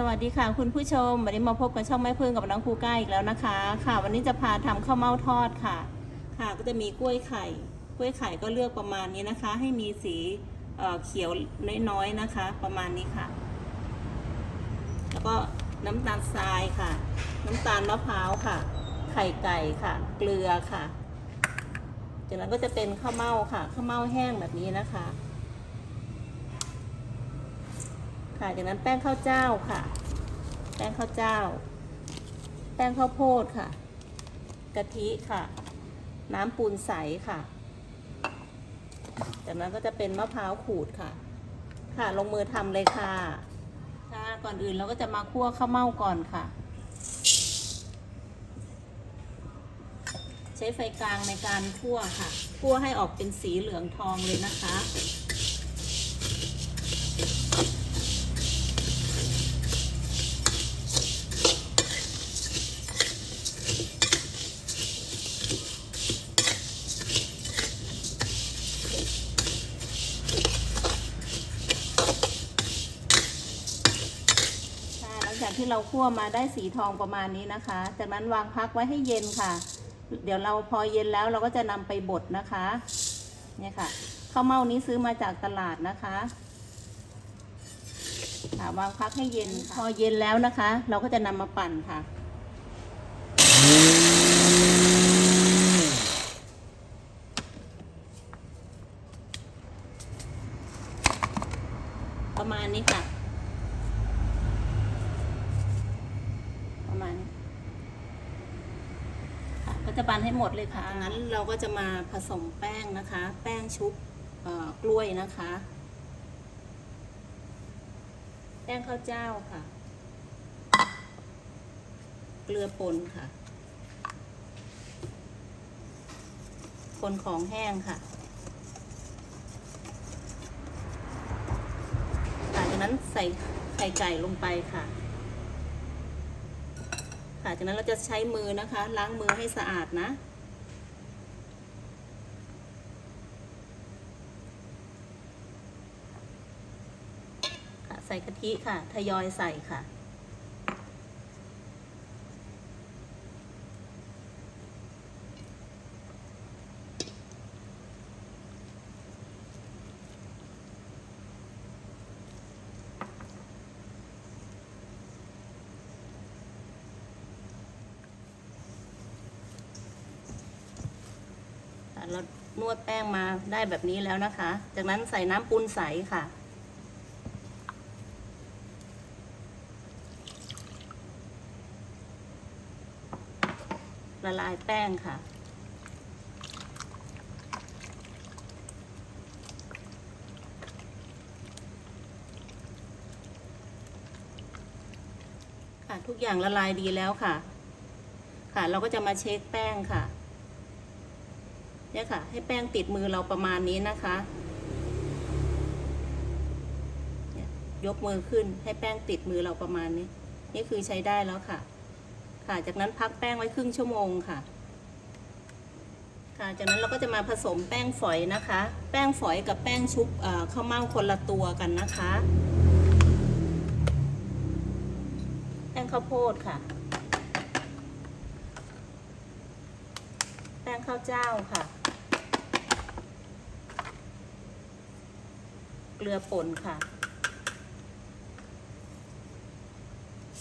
สวัสดีค่ะคุณผู้ชม วันนี้มาพบกับช่องแม่พึ่งกับน้องครูก้าอีกแล้วนะคะ ค่ะ วันนี้จะพาทำข้าวเม่าทอดค่ะ ค่ะก็จะมีกล้วยไข่กล้วยไข่ก็เลือกประมาณนี้นะคะ ให้มีสีเเขียวน้อยๆนะคะ ประมาณนี้ค่ะ แล้วก็น้ำตาลทรายค่ะ น้ำตาลมะพร้าวค่ะ ไข่ไก่ค่ะ เกลือค่ะ จากนั้นก็จะเป็นข้าวเม่าค่ะข้าวเม่าแห้งแบบนี้นะคะ ค่ะจากนั้นแป้งข้าวเจ้าค่ะ แป้งข้าวเจ้า แป้งข้าวโพดค่ะ กะทิค่ะ น้ำปูนใสค่ะ จากนั้นก็จะเป็นมะพร้าวขูดค่ะ ค่ะลงมือทำเลยค่ะ ค่ะก่อนอื่นเราก็จะมาคั่วข้าวเม่าก่อนค่ะ ใช้ไฟกลางในการคั่วค่ะ คั่วให้ออกเป็นสีเหลืองทองเลยนะคะค่ะหลังจากที่ เราคั่วมาได้สีทองประมาณนี้นะคะ จากนั้นวางพักไว้ให้เย็นค่ะ เดี๋ยวเราพอเย็นแล้วเราก็จะนำไปบดนะคะ เนี่ยค่ะ ข้าวเม่านี้ซื้อมาจากตลาดนะคะค่ะวางพักให้เย็นพอเย็นแล้วนะคะ เราก็จะนำมาปั่นค่ะ ประมาณนี้ค่ะ ประมาณนี้ค่ะก็จะบันให้หมดเลยค่ะงั้นเราก็จะมาผสมแป้งนะคะ แป้งชุบกล้วยนะคะ แป้งข้าวเจ้าค่ะ เกลือป่นค่ะคนของแห้งค่ะค่ะจากนั้นใส่ไข่ไก่ลงไปค่ะ ค่ะ จากนั้นเราจะใช้มือนะคะ ล้างมือให้สะอาดนะค่ะใส่กะทิค่ะ ทยอยใส่ค่ะ เรานวดแป้งมาได้แบบนี้แล้วนะคะ จากนั้นใส่น้ำปูนใสค่ะ ละลายแป้งค่ะค่ะทุกอย่างละลายดีแล้วค่ะ ค่ะ เราก็จะมาเช็คแป้งค่ะ เนี่ยค่ะ ให้แป้งติดมือเราประมาณนี้นะคะยกมือขึ้นให้แป้งติดมือเราประมาณนี้ นี่คือใช้ได้แล้วค่ะ ค่ะ จากนั้นพักแป้งไว้ครึ่งชั่วโมงค่ะ ค่ะ จากนั้นเราก็จะมาผสมแป้งฝอยนะคะ แป้งฝอยกับแป้งชุบข้าวเม่าคนละตัวกันนะคะ แป้งข้าวโพดค่ะ แป้งข้าวเจ้าค่ะ เกลือป่นค่ะ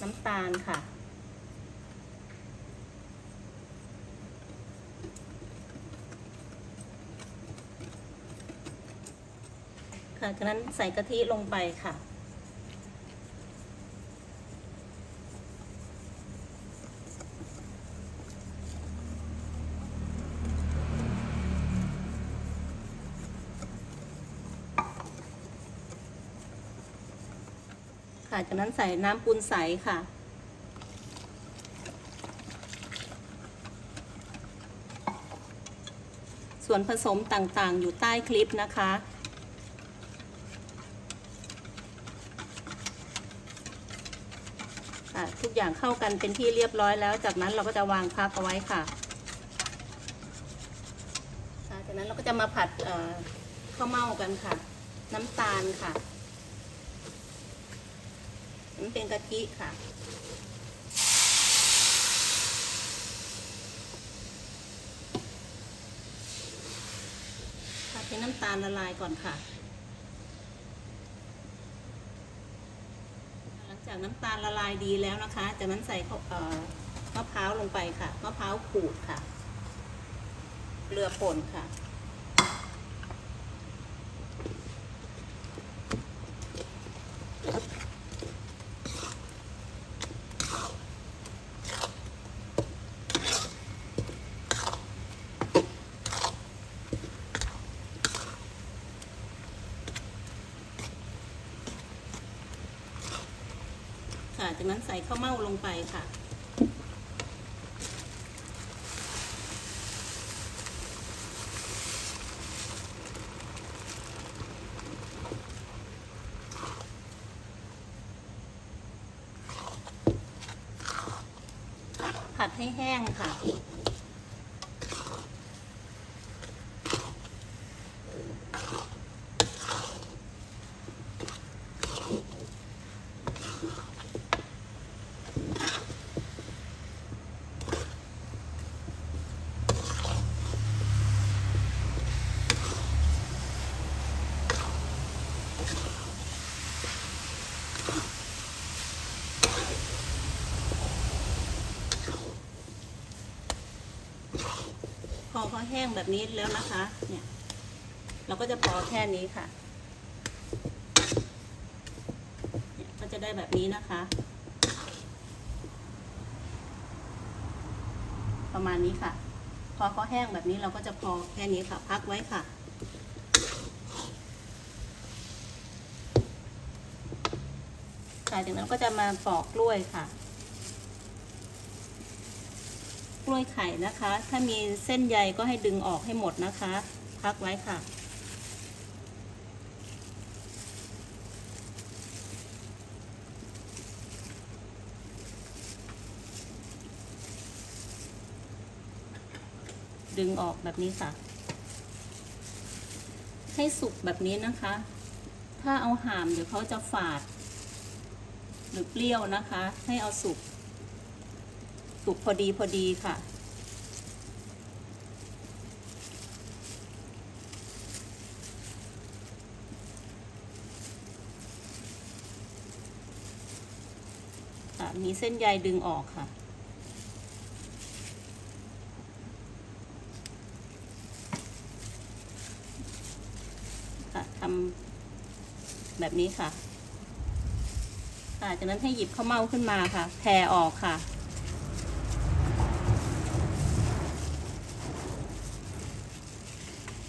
น้ำตาลค่ะ ค่ะจากนั้นใส่กะทิลงไปค่ะ จากนั้นใส่น้ำปูนใสค่ะ ส่วนผสมต่างๆ อยู่ใต้คลิปนะคะ ทุกอย่างเข้ากันเป็นที่เรียบร้อยแล้ว จากนั้นเราก็จะวางพักเอาไว้ค่ะ จากนั้นเราก็จะมาผัดข้าวเม่ากันค่ะ น้ำตาลค่ะ เป็นกะทิค่ะ ผัดให้น้ำตาลละลายก่อนค่ะ หลังจากน้ำตาลละลายดีแล้วนะคะ จากนั้นใส่มะพร้าวลงไปค่ะ มะพร้าวขูดค่ะ เกลือป่นค่ะ นั้นใส่ข้าวเม่าลงไปค่ะ ผัดให้แห้งค่ะ พอเขาแห้งแบบนี้แล้วนะคะ เนี่ย เราก็จะพอแค่นี้ค่ะเนี่ยก็จะได้แบบนี้นะคะ ประมาณนี้ค่ะ พอเขาแห้งแบบนี้เราก็จะพอแค่นี้ค่ะ พักไว้ค่ะะจากนั้นก็จะมาปอกกล้วยค่ะ กล้วยไข่นะคะ ถ้ามีเส้นใยก็ให้ดึงออกให้หมดนะคะ พักไว้ค่ะดึงออกแบบนี้ค่ะ ให้สุกแบบนี้นะคะ ถ้าเอาหามเดี๋ยวเขาจะฝาด รือเปรี้ยวนะคะ ให้เอาสุก สุกพอดีพอดีค่ะ มีเส้นใยดึงออกค่ะทำแบบนี้ค่ะ ค่ะ จากนั้นให้หยิบข้าวเม่าขึ้นมาค่ะแผ่ออกค่ะ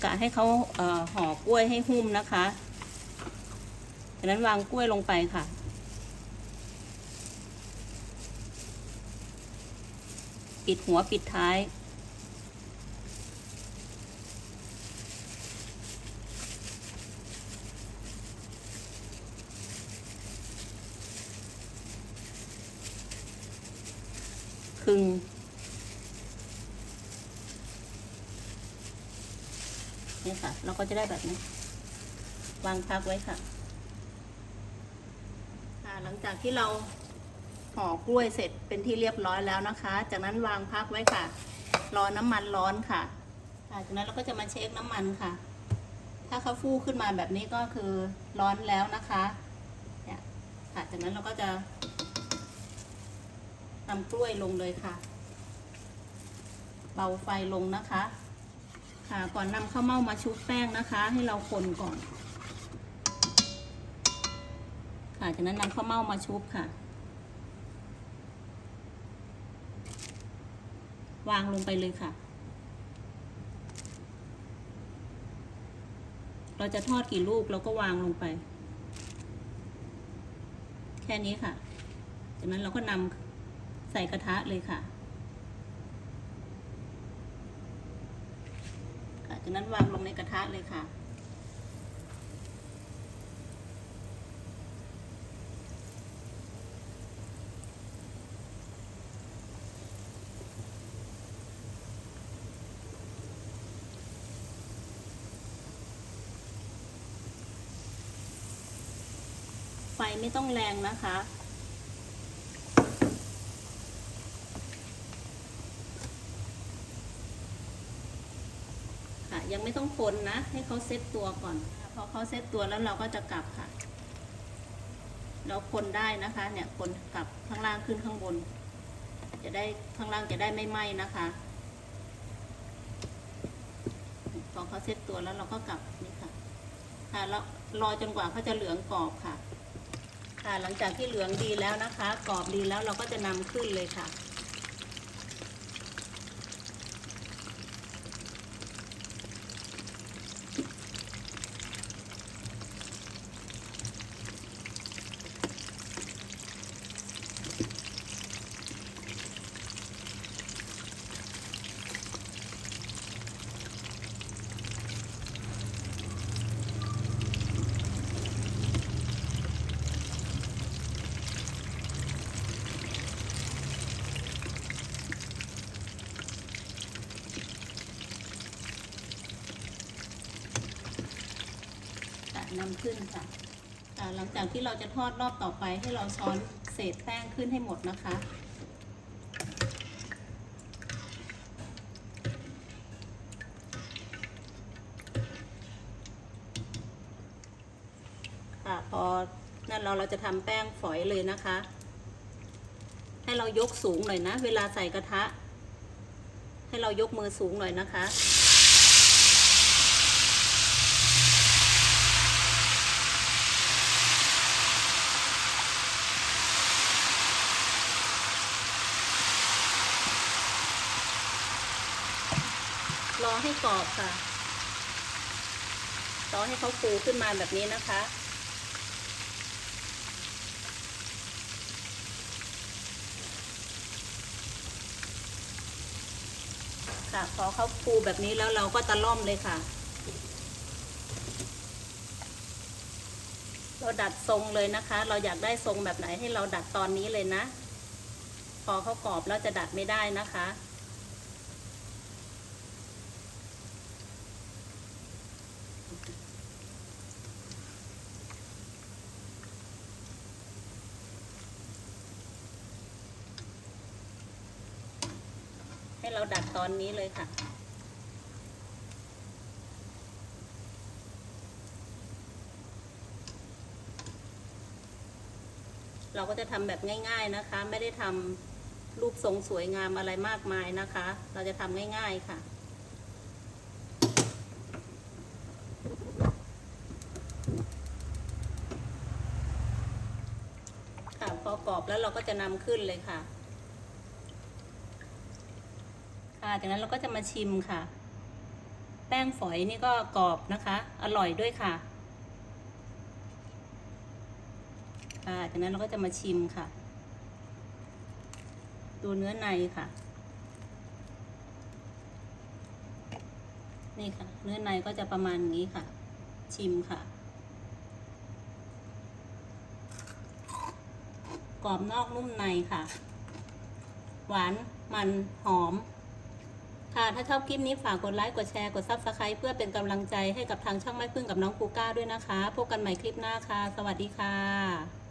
กะให้เขาเห่อกล้วยให้หุ้มนะคะ จากนั้นวางกล้วยลงไปค่ะปิดหัวปิดท้าย งนี่ค่ะ เราก็จะได้แบบนี้ วางพักไว้ค่ะค่ะหลังจากที่เราห่อกล้วยเสร็จเป็นที่เรียบร้อยแล้วนะคะ จากนั้นวางพักไว้ค่ะ รอน้ำมันร้อนค่ะค่ะจากนั้นเราก็จะมาเช็คน้ำมันค่ะ ถ้าเขาฟูขึ้นมาแบบนี้ก็คือร้อนแล้วนะคะเนี่ยค่ะจากนั้นเราก็จะ นำกล้วยลงเลยค่ะ เบาไฟลงนะคะ ค่ะก่อนนำข้าวเม่ามาชุบแป้งนะคะ ให้เราคนก่อน ค่ะจากนั้นนำข้าวเม่ามาชุบค่ะ วางลงไปเลยค่ะ เราจะทอดกี่ลูกเราก็วางลงไป แค่นี้ค่ะ จากนั้นเราก็นำ ใส่กระทะเลยค่ะ จากนั้นวางลงในกระทะเลยค่ะ ไฟไม่ต้องแรงนะคะ ยังไม่ต้องคนนะ ให้เขาเซตตัวก่อน พอเขาเซตตัวแล้วเราก็จะกลับค่ะ เราคนได้นะคะ เนี่ยคนกลับข้างล่างขึ้นข้างบน จะได้ข้างล่างจะได้ไม่ไหม้นะคะพอเขาเซตตัวแล้วเราก็กลับนี่ค่ะ ค่ะแล้วรอจนกว่าเขาจะเหลืองกรอบค่ะ ค่ะหลังจากที่เหลืองดีแล้วนะคะ กรอบดีแล้วเราก็จะนำขึ้นเลยค่ะ ขึ้นค่ะหลังจากที่เราจะทอดรอบต่อไปให้เราช้อนเศษแป้งขึ้นให้หมดนะคะ ค่ะพอนั่นเราเราจะทำแป้งฝอยเลยนะคะ ให้เรายกสูงหน่อยนะ เวลาใส่กระทะ ให้เรายกมือสูงหน่อยนะคะ ให้กรอบค่ะรอให้เขาฟูขึ้นมาแบบนี้นะคะ ค่ะพอเขาฟูแบบนี้แล้วเราก็ตะล่อมเลยค่ะ เราดัดทรงเลยนะคะ เราอยากได้ทรงแบบไหนให้เราดัดตอนนี้เลยนะ พอเขากรอบแล้วจะดัดไม่ได้นะคะ ให้เราดัดตอนนี้เลยค่ะ เราก็จะทำแบบง่าย ๆนะคะ ไม่ได้ทำรูปทรงสวยงามอะไรมากมายนะคะ เราจะทำง่าย ๆค่ะค่ะพอกรอบแล้วเราก็จะนำขึ้นเลยค่ะ ค่ะ จากนั้นเราก็จะมาชิมค่ะ แป้งฝอยนี่ก็กรอบนะคะ อร่อยด้วยค่ะ ค่ะ จากนั้นเราก็จะมาชิมค่ะ ดูเนื้อในค่ะ นี่ค่ะ เนื้อในก็จะประมาณนี้ค่ะ ชิมค่ะกรอบนอกนุ่มในค่ะ หวานมันหอม ค่ะ ถ้าชอบคลิปนี้ฝากกดไลค์ กดแชร์ กดซับสไครต์เพื่อเป็นกำลังใจให้กับทางช่างไม้พึ่งกับน้องกูก้าด้วยนะคะ พบกันใหม่คลิปหน้าค่ะ สวัสดีค่ะ